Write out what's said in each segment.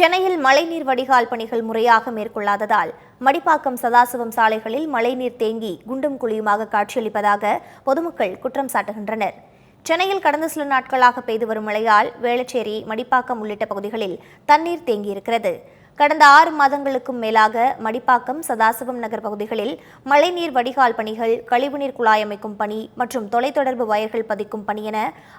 சென்னையில் மழைநீர் வடிகால் பணிகள் முறையாக மேற்கொள்ளாததால் மடிப்பாக்கம் சதாசிவம் சாலைகளில் மழைநீர் தேங்கி குண்டும் குழியுமாக காட்சியளிப்பதாக பொதுமக்கள் குற்றம் சாட்டுகின்றனர். சென்னையில் கடந்த சில நாட்களாக பெய்து வரும் மழையால் வேளச்சேரி மடிப்பாக்கம் உள்ளிட்ட பகுதிகளில் தண்ணீர் தேங்கியிருக்கிறது. கடந்த ஆறு மாதங்களுக்கும் மேலாக மடிப்பாக்கம் சதாசிவம் நகர் பகுதிகளில் மழைநீர் வடிகால் பணிகள் கழிவுநீர் குழாய் அமைக்கும் பணி மற்றும் தொலைத்தொடர்பு வயர்கள் பதிக்கும் பணி என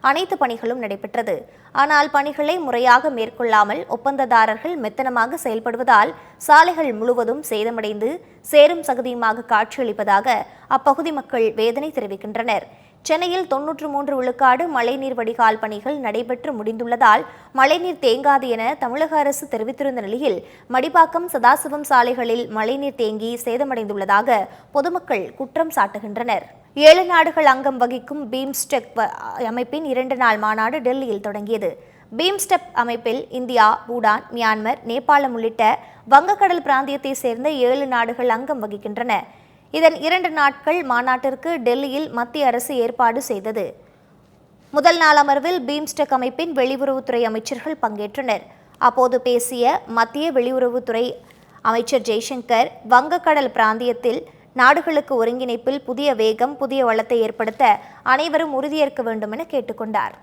அனைத்து பணிகளும் நடைபெற்றது. ஆனால் பணிகளை முறையாக மேற்கொள்ளாமல் ஒப்பந்ததாரர்கள் மெத்தனமாக செயல்படுவதால் சாலைகள் முழுவதும் சேதமடைந்து சேரும் சகதியுமாக காட்சியளிப்பதாக அப்பகுதி மக்கள் வேதனை தெரிவிக்கின்றனர். சென்னையில் தொன்னூற்று மூன்று விழுக்காடு மழைநீர் வடிகால் பணிகள் நடைபெற்று முடிந்துள்ளதால் மழைநீர் தேங்காது என தமிழக அரசு தெரிவித்திருந்த நிலையில் மடிப்பாக்கம் சதாசிவம் சாலைகளில் மழைநீர் தேங்கி சேதமடைந்துள்ளதாக பொதுமக்கள் குற்றம் சாட்டுகின்றனர். ஏழு நாடுகள் அங்கம் வகிக்கும் பீம்ஸ்டெக் அமைப்பின் இரண்டு நாள் மாநாடு டெல்லியில் தொடங்கியது. பீம்ஸ்டெப் அமைப்பில் இந்தியா பூடான் மியான்மர் நேபாளம் உள்ளிட்ட வங்கக்கடல் பிராந்தியத்தை சேர்ந்த ஏழு நாடுகள் அங்கம் வகிக்கின்றன. இதன் இரண்டு நாட்கள் மாநாட்டிற்கு டெல்லியில் மத்திய அரசு ஏற்பாடு செய்தது. முதல் நாள் அமர்வில் பீம்ஸ்டெக் அமைப்பின் வெளியுறவுத்துறை அமைச்சர்கள் பங்கேற்றனர். அப்போது பேசிய மத்திய வெளியுறவுத்துறை அமைச்சர் ஜெய்சங்கர் வங்கக்கடல் பிராந்தியத்தில் நாடுகளுக்கு ஒருங்கிணைப்பில் புதிய வேகம் புதிய வளத்தை ஏற்படுத்த அனைவரும் உறுதியேற்க வேண்டும் என கேட்டுக்கொண்டார்.